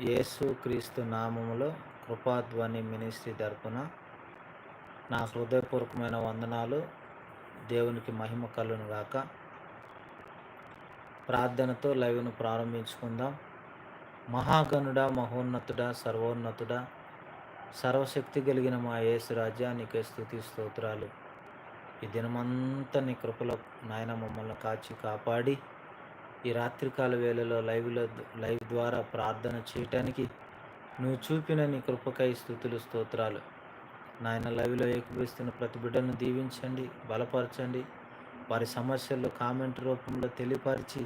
యేసు క్రీస్తు నామములో కృపాధ్వని మినిస్ట్రీ తరపున నా హృదయపూర్వకమైన వందనాలు దేవునికి మహిమ కలును గాక. ప్రార్థనతో లైవ్ను ప్రారంభించుకుందాం. మహాగణుడ మహోన్నతుడ సర్వోన్నతుడ సర్వశక్తి కలిగిన మా యేసు రాజ్యానికి స్థుతి స్తోత్రాలు. ఈ దినమంతా నీ కృపలో నాయన మమ్మల్ని కాచి కాపాడి ఈ రాత్రికాల వేళలో లైవ్లో లైవ్ ద్వారా ప్రార్థన చేయటానికి నువ్వు చూపిన నీ కృపకై స్థుతులు స్తోత్రాలు. నాయన లైవ్లో ఏకీపిస్తున్న ప్రతి బిడ్డను దీవించండి బలపరచండి. వారి సమస్యలు కామెంట్ రూపంలో తెలియపరిచి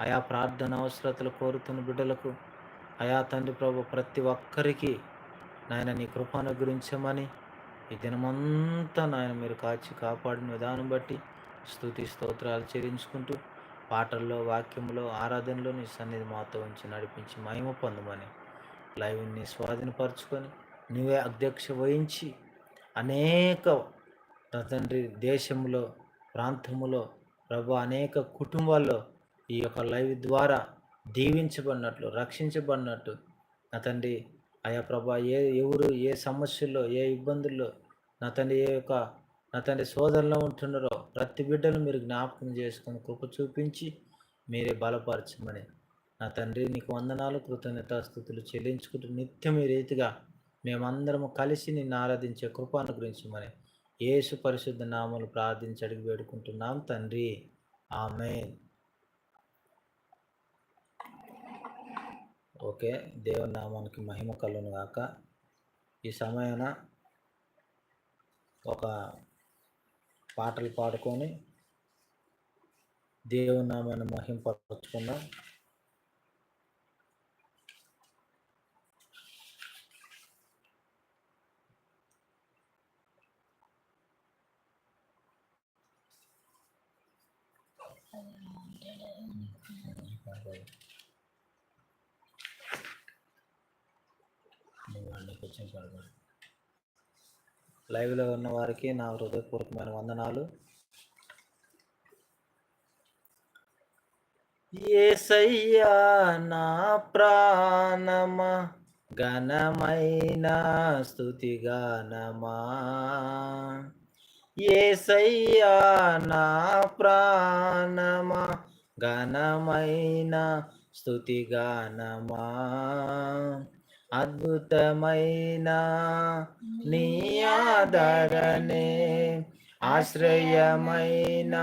ఆయా ప్రార్థన అవసరతలు కోరుతున్న బిడ్డలకు ఆయా తండ్రి ప్రభు ప్రతి ఒక్కరికి నాయన నీ కృపను గురించమని ఈ దినమంతా నాయన మీరు కాచి కాపాడిన విధానం బట్టి స్థుతి స్తోత్రాలు చెల్లించుకుంటూ పాటల్లో వాక్యంలో ఆరాధనలో నీ సన్నిధి మాతో ఉంచి నడిపించి మహిమ పొందమని లైవ్ని స్వాధీనపరచుకొని నువ్వే అధ్యక్ష వహించి అనేక తండ్రి దేశంలో ప్రాంతంలో ప్రభు అనేక కుటుంబాల్లో ఈ యొక్క లైవ్ ద్వారా దీవించబడినట్లు రక్షించబడినట్టు. నా తండ్రి ఆయా ప్రభా ఏ ఎవరు ఏ సమస్యల్లో ఏ ఇబ్బందుల్లో నా తండ్రి ఏ యొక్క నా తండ్రి సోదరులో ఉంటున్నారో ప్రతి బిడ్డను మీరు జ్ఞాపకం చేసుకుని కృప చూపించి మీరే బలపరచమని నా తండ్రి నీకు వందనాలు కృతజ్ఞతాస్థుతులు చెల్లించుకుంటూ నిత్యం ఈ రీతిగా మేమందరము కలిసి నిన్ను ఆరాధించే కృప అనుగ్రహించమని యేసు పరిశుద్ధ నామలు ప్రార్థించి అడిగి వేడుకుంటున్నాం తండ్రి. ఆమె ఓకే దేవుని నామానికి మహిమ కలును గాక. ఈ సమయాన ఒక పాటలు పాడుకొని దేవుని నామాన్ని మహింపరచుకుందాం. లైవ్లో ఉన్న వారికి నా హృదయపూర్వకమైన వందనాలు. ఏసయ్యా నా ప్రాణమా ఘనమైన స్థుతి గానమా ఏసయ్యా నా ప్రాణమా ఘనమైన స్థుతిగానమా అద్భుతమైన నీ ఆదరణే ఆశ్రయమైన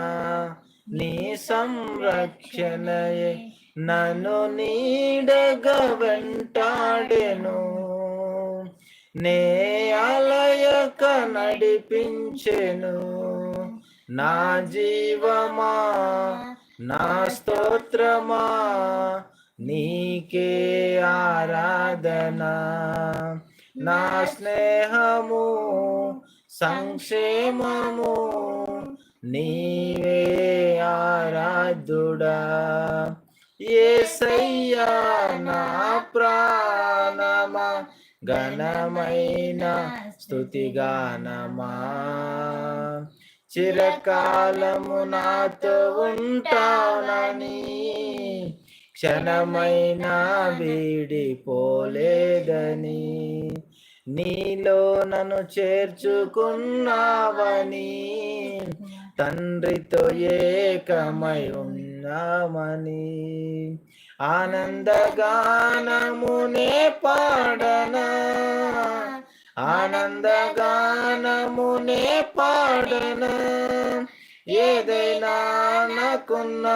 నీ సంరక్షణయే. నన్ను నీడగ వెంటాడెను నే అలయక నడిపించెను. నా జీవమా నా స్తోత్రమా నీకే ఆరాధన. నా స్నేహము సంక్షేమము నీవే ఆరాధుడా. ఏసయ్యా నా ప్రాణమా ఘనమైన స్థుతిగానమా. చిరకాలము నాతో ఉంటానని క్షణమైనా వీడిపోలేదని నీలో నన్ను చేర్చుకున్నావని తండ్రితో ఏకమై ఉన్నామని ఆనందగానమునే పాడనా ఆనందగానమునే పాడనా ఏదైనా నాకున్నా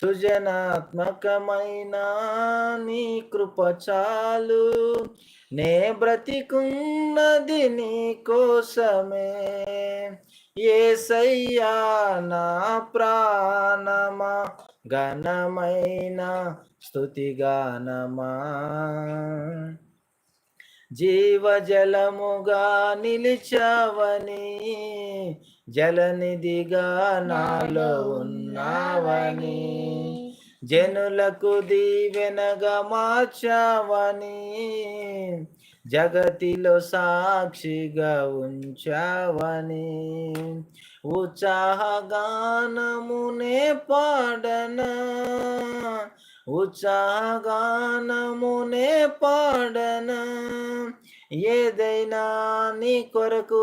సృజనాత్మకమైన నీ కృపచాలు నే బ్రతికున్నది నీ కోసమే. ఏసయ్యా నా ప్రాణమా ఘనమైన స్థుతిగానమా జీవజలముగా నిలిచావని జలనిధిగా నాలో ఉన్నావని జనులకు దీవెనగా మార్చావని జగతిలో సాక్షిగా ఉంచావని ఉత్సాహగానమునే పాడనా ఉత్సాహగానమునే పాడనా ఏదైనా నీ కొరకు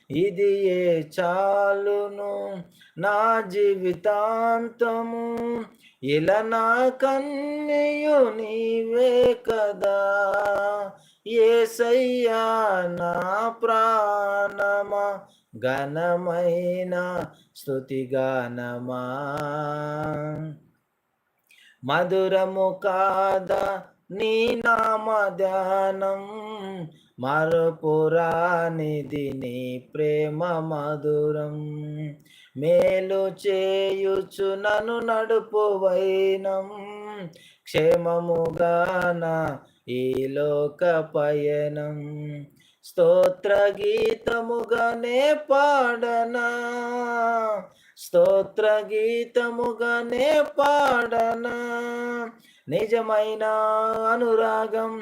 ఇది ఏ చాలును? నా జీవితాంతము ఇలా నా కన్నీయు నీవే కదా. ఏసయ్యా నా ప్రాణమా? ఘనమైన స్థుతిగానమా మధురము కాదా నీ నామ ధ్యానం మరపురానిధిని ప్రేమ మధురం. మేలు చేయుచు నన్ను నడుపు వైనం. క్షేమముగాన ఈ లోక పయనం. స్తోత్ర గీతముగానే పాడనా? స్తోత్ర గీతముగానే పాడనా? నిజమైన అనురాగం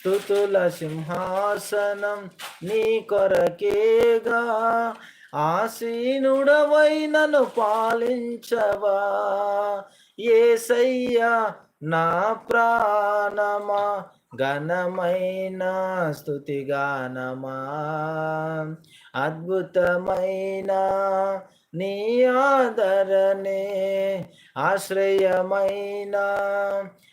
స్థుతుల సింహాసనం నీ కొరకేగా. ఆసీనుడవై నన్ను పాలించవా. ఏసయ్యా నా ప్రాణమా ఘనమైన స్థుతిగానమా. అద్భుతమైన నీ ఆదరణే ఆశ్రయమైన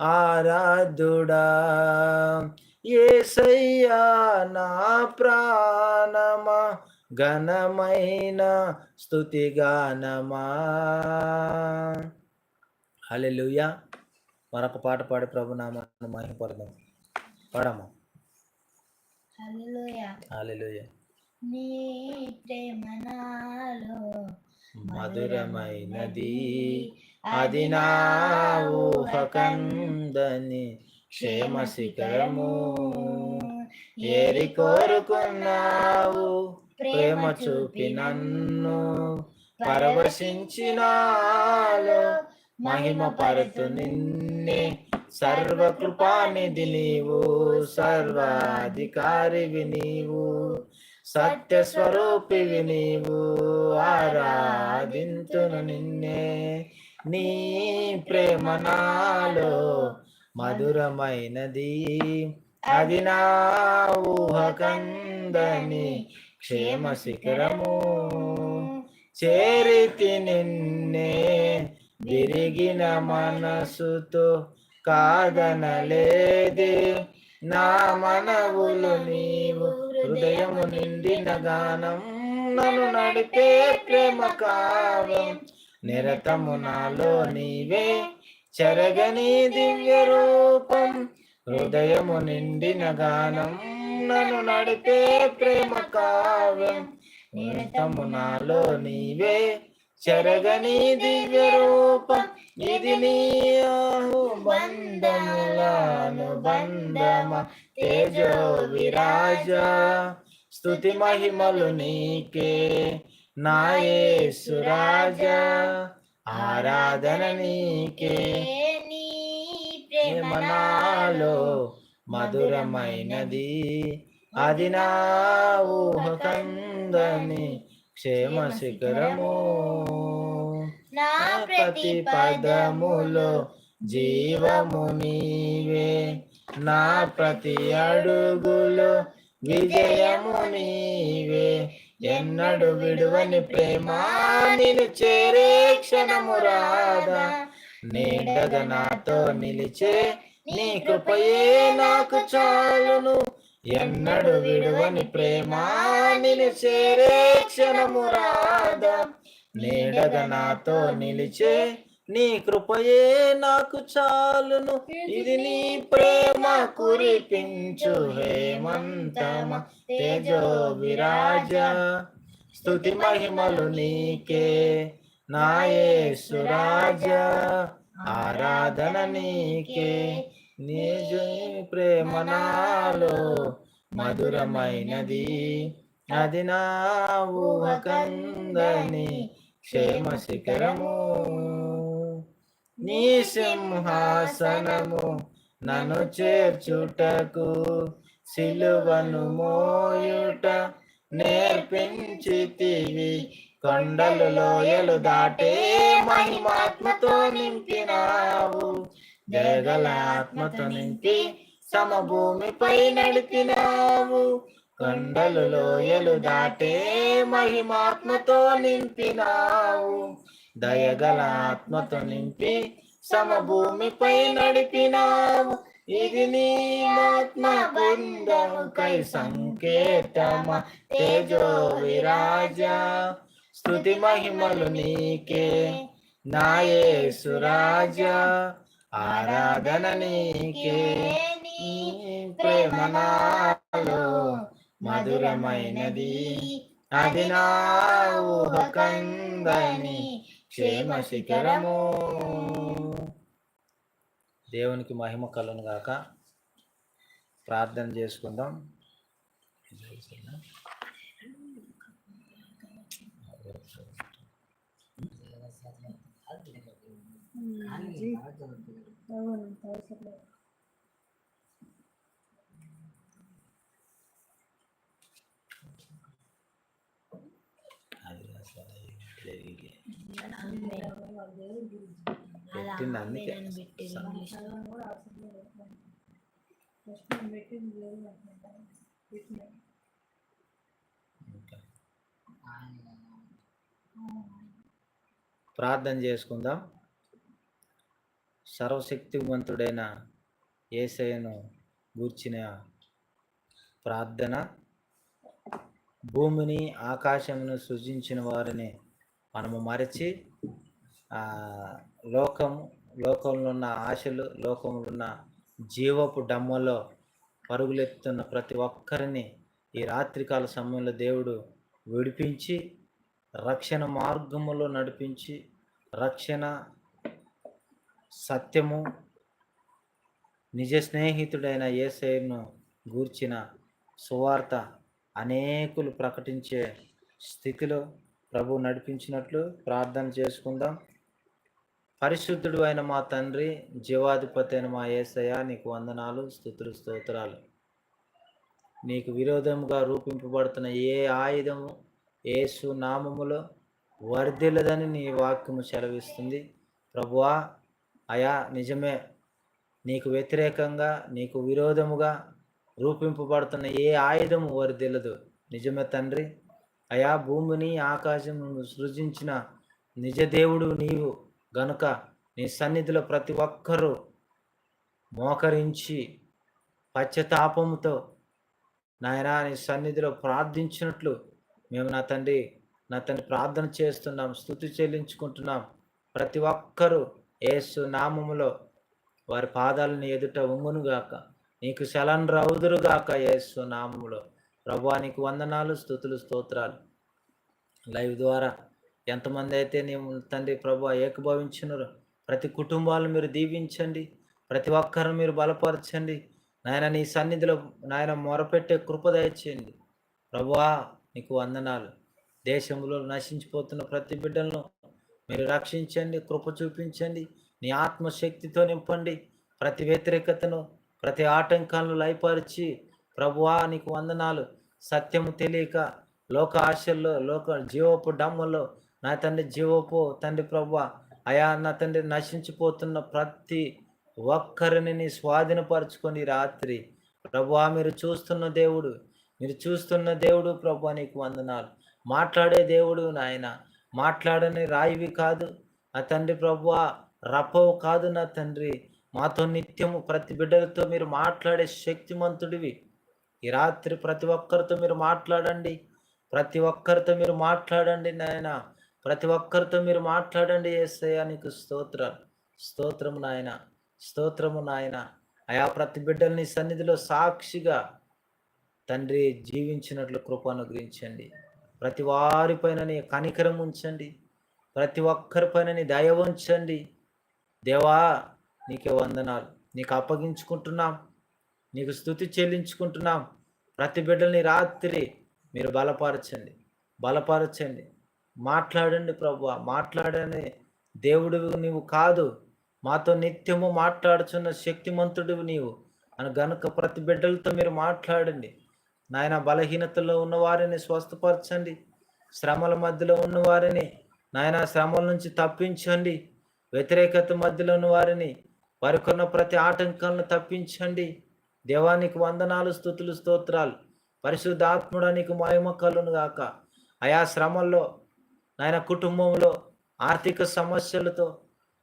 ఆరాధుడా. ఏసయ్యా నా ప్రాణమా ఘనమైన స్థుతిగానమా హల్లెలూయా. మరొక పాట పాడి ప్రభు నామాన్ని మహిమపడదాం హల్లెలూయా. నీ ప్రేమ నాలో మధురమైనది అది నా ఊహకందని క్షేమ శిఖరము ఏరి కోరుకున్నావు ప్రేమ చూపి నన్ను పరవశించినాలో మహిమ పరుతు నిన్నే సర్వకృపానిధి నీవు సర్వాధికారివి నీవు సత్య స్వరూపివి నీవు ఆరాధింతును నిన్నే. నీ ప్రేమ నాలో మధురమైనది. అది నా ఊహకందని క్షేమ శిఖరము చేరితి నిన్నే. విరిగిన మనసుతో కాదనలేదే. నా మనవులు నీవు హృదయము నిండిన గానం నన్ను నడిపే ప్రేమ కావ్యం నిరతము నాలో నీవే చెరగని దివ్య రూపం హృదయము నిండిన గానం నన్ను నడిపే ప్రేమ కావ్యం. నిరతము నాలో నీవే చెరగని దివ్య రూపం ఇది నీయాహు బంధములను బంధమ తేజో విరాజ స్తుతి మహిమలు నీకే నాయేసు రాజా ఆరాధన నీకే. నీ ప్రేమ ప్రేమ నాలో మధురమైనది. అది నా ఊహకందని క్షేమ శిఖరము. నా ప్రతి పదములో జీవము నీవే. నా ప్రతి అడుగులో విజయము నీవే. ఎన్నడు విడువని ప్రేమ నేను చేరే క్షణము రాదా. నీడగా నాతో నిలిచే నీ కృపయే నాకు చాలును. ఎన్నడు విడువని ప్రేమ నేను చేరే క్షణము రాదా. నీడగా నాతో నిలిచే నీ కృపయే నాకు చాలును. ఇది నీ ప్రేమ కురిపించు హేమంతమ తేజో విరాజ స్తుతి మహిమలు నీకే నాయే సురాజ ఆరాధన నీకే నిజ ప్రేమ నాలో మధురమైనది. అది నా ఊహకందని క్షేమ శిఖరము నీ సింహాసనము నన్ను చేర్చుటకు సిలువను మోయుట నేర్పించితివి. కొండలు లోయలు దాటే మహిమాత్మతో నింపినావు. జగల ఆత్మతో నింపి సమభూమిపై నడిపినావు. కొండలు లోయలు దాటే మహిమాత్మతో నింపినావు. దయగల ఆత్మతో నింపి సమభూమిపై నడిపినావు. ఇది నీ ఆత్మ బృందముకై సంకేతమ? తేజో విరాజ స్తుతి మహిమలు నీకే. నాయే సురాజ ఆరాధన నీకే. నీ ప్రేమ నాలో మధురమైనది. అది నా ఊహకందని క్షేమ శిఖరము దేవునికి మహిమ కలును గాక. ప్రార్థన చేసుకుందాం. పెట్టింది అందుకే. ప్రార్థన చేసుకుందాం. సర్వశక్తివంతుడైన ఏసయ్యను గూర్చిన ప్రార్థన. భూమిని ఆకాశమును సృజించిన వారిని మనము మరచి లోకము లోకంలో ఉన్న ఆశలు లోకంలో ఉన్న జీవపు డమ్మలో పరుగులెత్తుతున్న ప్రతి ఒక్కరిని ఈ రాత్రికాల సమయంలో దేవుడు విడిపించి రక్షణ మార్గములో నడిపించి రక్షణ సత్యము నిజ స్నేహితుడైన ఏసైను గూర్చిన సువార్త అనేకులు ప్రకటించే స్థితిలో ప్రభు నడిపించినట్లు ప్రార్థన చేసుకుందాం. పరిశుద్ధుడు అయిన మా తండ్రి జీవాధిపతి అయిన మా ఏసయ్య నీకు వందనాలు స్థుతులు స్తోత్రాలు. నీకు విరోధముగా రూపింపబడుతున్న ఏ ఆయుధము ఏసు నామములో వర్ధిల్లదని నీ వాక్యము సెలవిస్తుంది. ప్రభువా అయా నిజమే. నీకు వ్యతిరేకంగా నీకు విరోధముగా రూపింపబడుతున్న ఏ ఆయుధము వర్ధిల్లదు. నిజమే తండ్రి. అయా భూమిని ఆకాశమును సృజించిన నిజ దేవుడు నీవు గనుక నీ సన్నిధిలో ప్రతి ఒక్కరూ మోకరించి పశ్చాత్తాపముతో నాయనా నీ సన్నిధిలో ప్రార్థించినట్లు మేము నా తండ్రి నా తండ్రి ప్రార్థన చేస్తున్నాం స్థుతి చెల్లించుకుంటున్నాం. ప్రతి ఒక్కరూ ఏసు నామములో వారి పాదాలను ఎదుట ఉంగునుగాక. నీకు శలన్ రౌదురుగాక ఏసు నామములో. ప్రభానికి వందనాలు స్థుతులు స్తోత్రాలు. లైవ్ ద్వారా ఎంతమంది అయితే నేను తండ్రి ప్రభు ఏకభవించినారో ప్రతి కుటుంబాలను మీరు దీవించండి. ప్రతి ఒక్కరిని మీరు బలపరచండి. నాయన నీ సన్నిధిలో నాయన మొరపెట్టే కృప దయచేయండి. ప్రభువా నీకు వందనాలు. దేశంలో నశించిపోతున్న ప్రతి బిడ్డలను మీరు రక్షించండి కృప చూపించండి. నీ ఆత్మశక్తితో నింపండి. ప్రతి వ్యతిరేకతను ప్రతి ఆటంకాలను లయపరిచి ప్రభువా నీకు వందనాలు. సత్యము తెలియక లోక ఆశల్లో లోక జీవపు డమ్మలో నా తండ్రి జీవపు తండ్రి ప్రభు అయా నా తండ్రి నశించిపోతున్న ప్రతి ఒక్కరిని నీ స్వాధీనపరచుకొని రాత్రి. ప్రభువా మీరు చూస్తున్న దేవుడు మీరు చూస్తున్న దేవుడు ప్రభు నీకు వందనాలు. మాట్లాడే దేవుడు నాయన మాట్లాడని రాయివి కాదు. నా తండ్రి ప్రభువ రపవు కాదు నా తండ్రి. మాతో నిత్యము ప్రతి బిడ్డలతో మీరు మాట్లాడే శక్తిమంతుడివి. ఈ రాత్రి ప్రతి ఒక్కరితో మీరు మాట్లాడండి. ప్రతి ఒక్కరితో మీరు మాట్లాడండి నాయన. ప్రతి ఒక్కరితో మీరు మాట్లాడండి ఏసయ్యా నీకు స్తోత్రం. స్తోత్రము నాయన. స్తోత్రము నాయన. అయా ప్రతి బిడ్డల్ని సన్నిధిలో సాక్షిగా తండ్రి జీవించినట్లు కృప అనుగ్రహించండి. ప్రతి వారిపైన నీ కనికరం ఉంచండి. ప్రతి ఒక్కరిపైన నీ దయ ఉంచండి. దేవా నీకే వందనాలు. నీకు అప్పగించుకుంటున్నాం. నీకు స్థుతి చెల్లించుకుంటున్నాం. ప్రతి బిడ్డల్ని రాత్రి మీరు బలపరచండి. బలపరచండి. మాట్లాడండి ప్రభు మాట్లాడని దేవుడు నీవు కాదు. మాతో నిత్యము మాట్లాడుచున్న శక్తిమంతుడివి నీవు. అని గనుక ప్రతి బిడ్డలతో మీరు మాట్లాడండి. నాయన బలహీనతలో ఉన్న వారిని స్వస్థపరచండి. శ్రమల మధ్యలో ఉన్న వారిని నాయన శ్రమల నుంచి తప్పించండి. వ్యతిరేకత మధ్యలో ఉన్న వారిని వారికున్న ప్రతి ఆటంకాలను తప్పించండి. దేవానికి వందనాలు స్థుతులు స్తోత్రాలు. పరిశుద్ధాత్ముడా నీకు మహిమ గాక. ఆయా శ్రమల్లో నాయన కుటుంబంలో ఆర్థిక సమస్యలతో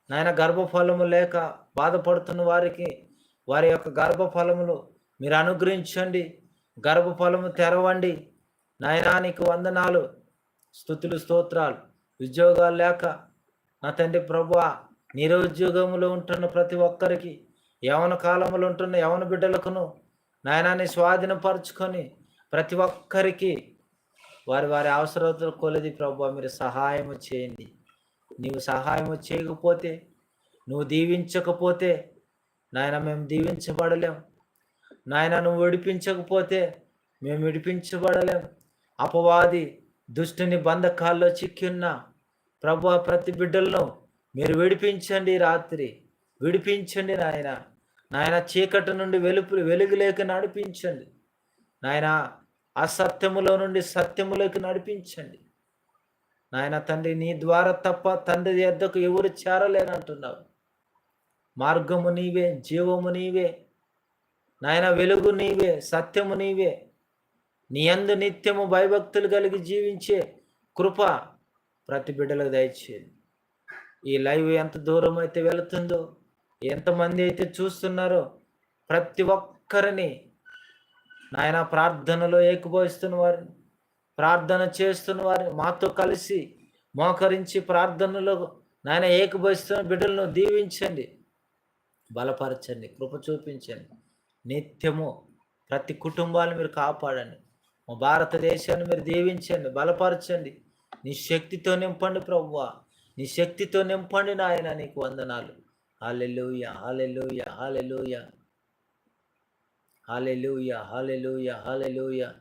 నాయన గర్భఫలము లేక బాధపడుతున్న వారికి వారి యొక్క గర్భఫలములు మీరు అనుగ్రహించండి. గర్భఫలము తెరవండి. నాయనానికి వందనాలు స్థుతులు స్తోత్రాలు. ఉద్యోగాలు లేక నా తండ్రి ప్రభు నిరుద్యోగంలో ఉంటున్న ప్రతి ఒక్కరికి యవన కాలములు ఉంటున్న యవన బిడ్డలకును నాయనాన్ని స్వాధీనపరుచుకొని ప్రతి ఒక్కరికి వారి వారి అవసరతలు కొలది ప్రభు మీరు సహాయము చేయండి. నీవు సహాయము చేయకపోతే నువ్వు దీవించకపోతే నాయన మేము దీవించబడలేం. నాయన నువ్వు విడిపించకపోతే మేము విడిపించబడలేం. అపవాది దుష్టుని బంధకాల్లో చిక్కిన్న ప్రభు ప్రతి బిడ్డలను మీరు విడిపించండి రాత్రి. విడిపించండి నాయన. నాయన చీకటి నుండి వెలుపు వెలుగులేక నడిపించండి. నాయన అసత్యములో నుండి సత్యములోకి నడిపించండి. నాయన తండ్రి నీ ద్వారా తప్ప తండ్రి ఎద్దకు ఎవరు చేరలేనంటున్నావు. మార్గము నీవే జీవము నీవే. నాయన వెలుగు నీవే సత్యము నీవే. నీ అందు నిత్యము భయభక్తులు కలిగి జీవించే కృప ప్రతి బిడ్డలకు దయచేయండి. ఈ లైవ్ ఎంత దూరం అయితే వెళుతుందో ఎంతమంది అయితే చూస్తున్నారో ప్రతి ఒక్కరిని నాయన ప్రార్థనలో ఏకభవిస్తున్న వారిని ప్రార్థన చేస్తున్న వారిని మాతో కలిసి మోకరించి ప్రార్థనలో నాయన ఏకభవిస్తున్న బిడ్డలను దీవించండి బలపరచండి కృప చూపించండి. నిత్యము ప్రతి కుటుంబాన్ని మీరు కాపాడండి. మా భారతదేశాన్ని మీరు దీవించండి బలపరచండి. నీ శక్తితో నింపండి ప్రభువ. నీ శక్తితో నింపండి నాయన నీకు వందనాలు. Hallelujah hallelujah hallelujah hallelujah hallelujah hallelujah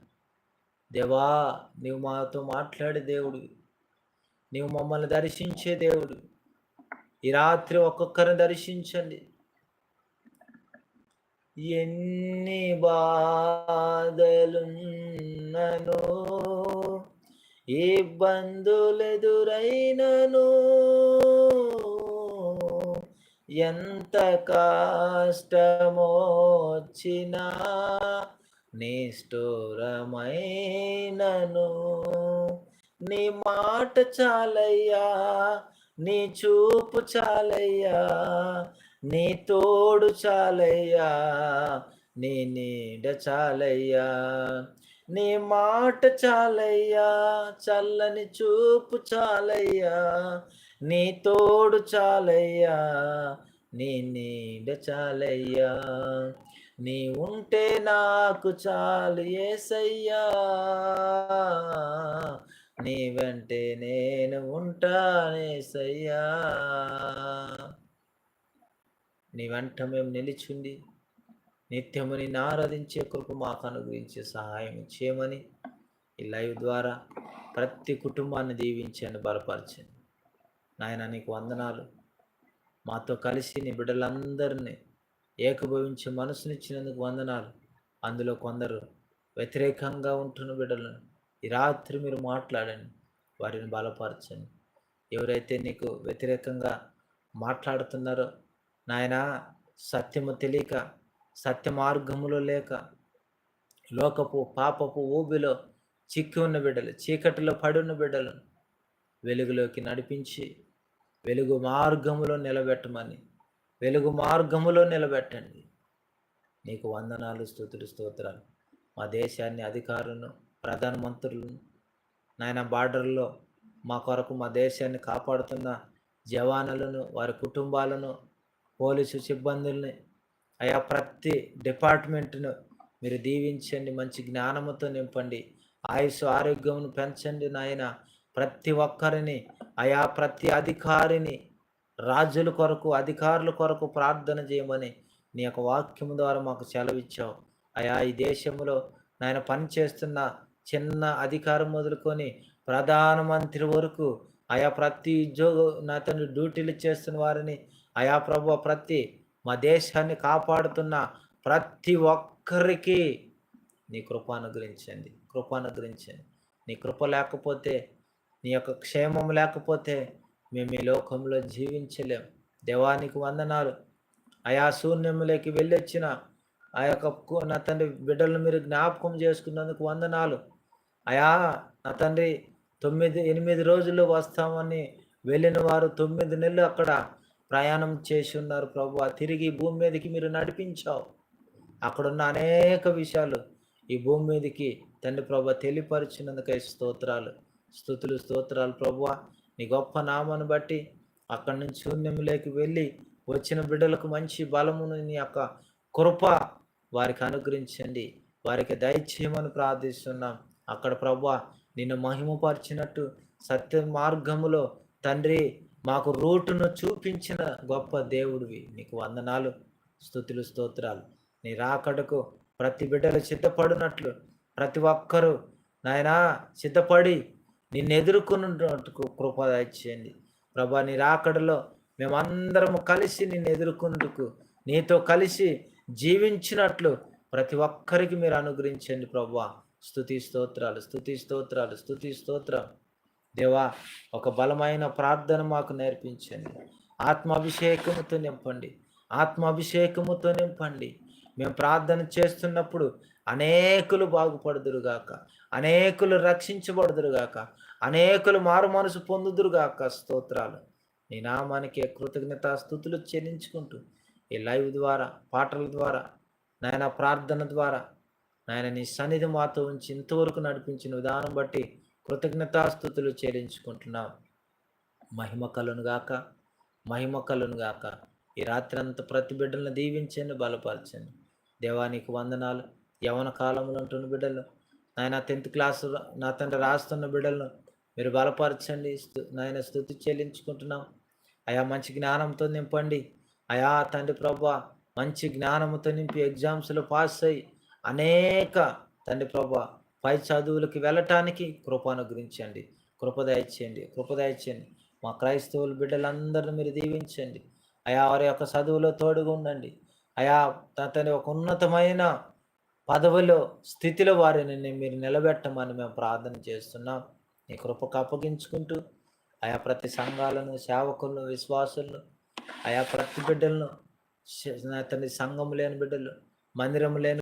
దేవా నీవు మాతో మాట్లాడే దేవుడు. నీవు మమ్మల్ని దర్శించే దేవుడు. ఈ రాత్రి ఒక్కొక్కరిని దర్శించండి. ఎన్ని బాధలున్నను ఇబ్బందులెదురైనను ఎంత కష్టమోచ్చినా నిష్ఠురమైనను. నీ మాట చాలయ్యా నీ చూపు చాలయ్యా నీ తోడు చాలయ్యా నీ నీడ చాలయ్యా. నీ మాట చాలయ్యా చల్లని చూపు చాలయ్యా నీ తోడు చాలయ్యా నీ నీడ చాలయ్యా. నీ ఉంటే నాకు చాలు ఏసయ్యా. నీ వెంటే నేను ఉంటానే సయ్యా నీ వెంట మేము నిలిచుండి నిత్యము నిన్ను ఆరాధించే కృప మాకు అనుగ్రహించే సహాయం చేయమని ఈ లైవ్ ద్వారా ప్రతి కుటుంబాన్ని దీవించండి బలపరచండి. నాయన నీకు వందనాలు. మాతో కలిసి నీ బిడ్డలందరినీ ఏకభవించే మనసునిచ్చినందుకు వందనాలు. అందులో కొందరు వ్యతిరేకంగా ఉంటున్న బిడ్డలను ఈ రాత్రి మీరు మాట్లాడండి. వారిని బలపరచండి. ఎవరైతే నీకు వ్యతిరేకంగా మాట్లాడుతున్నారో నాయన సత్యము తెలియక సత్య మార్గములో లేక లోకపు పాపపు ఊబిలో చిక్కి ఉన్న బిడ్డలు చీకటిలో పడి ఉన్న బిడ్డలను వెలుగులోకి నడిపించి వెలుగు మార్గములో నిలబెట్టమని వెలుగు మార్గములో నిలబెట్టండి. నీకు వందనాలు స్థుతులు స్తోత్రాలు. మా దేశాన్ని అధికారులను ప్రధానమంత్రులను నాయన బార్డర్లో మా కొరకు మా దేశాన్ని కాపాడుతున్న జవానులను వారి కుటుంబాలను పోలీసు సిబ్బందుల్ని అయా ప్రతి డిపార్ట్మెంట్ను మీరు దీవించండి మంచి జ్ఞానముతో నింపండి ఆయుష్ ఆరోగ్యమును పెంచండి నాయన. ప్రతి ఒక్కరిని ఆయా ప్రతి అధికారిని రాజుల కొరకు అధికారుల కొరకు ప్రార్థన చేయమని నీ యొక్క వాక్యం ద్వారా మాకు సెలవిచ్చావు. అయా ఈ దేశంలో నాయన పనిచేస్తున్న చిన్న అధికారం మొదలుకొని ప్రధానమంత్రి వరకు ఆయా ప్రతి ఉద్యోగ నా తండ్రి డ్యూటీలు చేస్తున్న వారిని ఆయా ప్రభు ప్రతి మా దేశాన్ని కాపాడుతున్న ప్రతి ఒక్కరికి నీ కృప అనుగ్రహించండి. కృప అనుగ్రహించండి. నీ కృప లేకపోతే నీ యొక్క క్షేమం లేకపోతే మేము ఈ లోకంలో జీవించలేం. దేవానికి వందనాలు. ఆయా శూన్యములకి వెళ్ళొచ్చిన ఆ యొక్క నా తండ్రి బిడ్డలను మీరు జ్ఞాపకం చేసుకున్నందుకు వందనాలు. అయా నా తండ్రి తొమ్మిది ఎనిమిది రోజులు వస్తామని వెళ్ళిన వారు తొమ్మిది నెలలు అక్కడ ప్రయాణం చేసి ఉన్నారు ప్రభు తిరిగి భూమి మీదకి మీరు నడిపించావు. అక్కడున్న అనేక విషయాలు ఈ భూమి మీదకి తండ్రి ప్రభు తెలియపరిచినందుకై స్తోత్రాలు. స్థుతులు స్తోత్రాలు ప్రభు నీ గొప్ప నామను బట్టి అక్కడి నుంచి శూన్యంలోకి వెళ్ళి వచ్చిన బిడ్డలకు మంచి బలమును నీ యొక్క కృప వారికి అనుగ్రహించండి. వారికి దయచేయమని ప్రార్థిస్తున్నాం. అక్కడ ప్రభు నిన్ను మహిమపరిచినట్టు సత్య మార్గములో తండ్రి మాకు రూటును చూపించిన గొప్ప దేవుడివి. నీకు వందనాలు స్థుతులు స్తోత్రాలు. నీ రాకడకు ప్రతి బిడ్డలు సిద్ధపడినట్లు ప్రతి ఒక్కరూ నాయనా సిద్ధపడి నిన్ను ఎదుర్కొన్నట్టుకు కృప దయచేయండి ప్రభా నీ రాకడలో మేమందరము కలిసి నిన్ను ఎదుర్కొందుకు నీతో కలిసి జీవించినట్లు ప్రతి ఒక్కరికి మీరు అనుగ్రహించండి ప్రభా. స్థుతి స్తోత్రాలు స్థుతి స్తోత్రాలు స్థుతి స్తోత్రం దేవా ఒక బలమైన ప్రార్థన మాకు నేర్పించండి. ఆత్మాభిషేకముతో నింపండి. ఆత్మాభిషేకముతో నింపండి. మేము ప్రార్థన చేస్తున్నప్పుడు అనేకులు బాగుపడుదురుగాక. అనేకులు రక్షించబడుదురుగాక. అనేకులు మారు మనసు పొందుదురుగాక స్తోత్రాలు. నీ నామానికి కృతజ్ఞత స్థుతులు చెల్లించుకుంటూ ఈ లైవ్ ద్వారా పాటల ద్వారా నాయన ప్రార్థన ద్వారా నాయన నీ సన్నిధి మాతో ఉంచి ఇంతవరకు నడిపించిన విధానం బట్టి కృతజ్ఞతాస్థుతులు చెల్లించుకుంటున్నాం. మహిమ కలును గాక మహిమ కలును గాక ఈ రాత్రి అంత ప్రతి బిడ్డలను దీవించండి బలపరచండి. దేవానికి వందనాలు. యవన కాలంలో ఉంటున్న బిడ్డలు నాయన టెన్త్ క్లాస్ నా తండ్రి రాస్తున్న బిడ్డలను మీరు బలపరచండి నాయన స్థుతి చెల్లించుకుంటున్నాం. అయా మంచి జ్ఞానంతో నింపండి. అయా తండ్రి ప్రభా మంచి జ్ఞానంతో నింపి ఎగ్జామ్స్లో పాస్ అయ్యి అనేక తండ్రి ప్రభా పై చదువులకి వెళ్ళటానికి కృప అనుగ్రహించండి. కృపదయచేయండి మా క్రైస్తవుల బిడ్డలందరిని మీరు దీవించండి. అయా వారి యొక్క చదువులో తోడుగా ఉండండి అయా తన ఒక ఉన్నతమైన పదవిలో స్థితిలో వారిని మీరు నిలబెట్టమని మేము ప్రార్థన చేస్తున్నాం. నీ కృపకు అప్పగించుకుంటూ ఆయా ప్రతి సంఘాలను సేవకులను విశ్వాసులను ఆయా ప్రతి బిడ్డలను అతని సంఘం లేని బిడ్డలు మందిరం లేని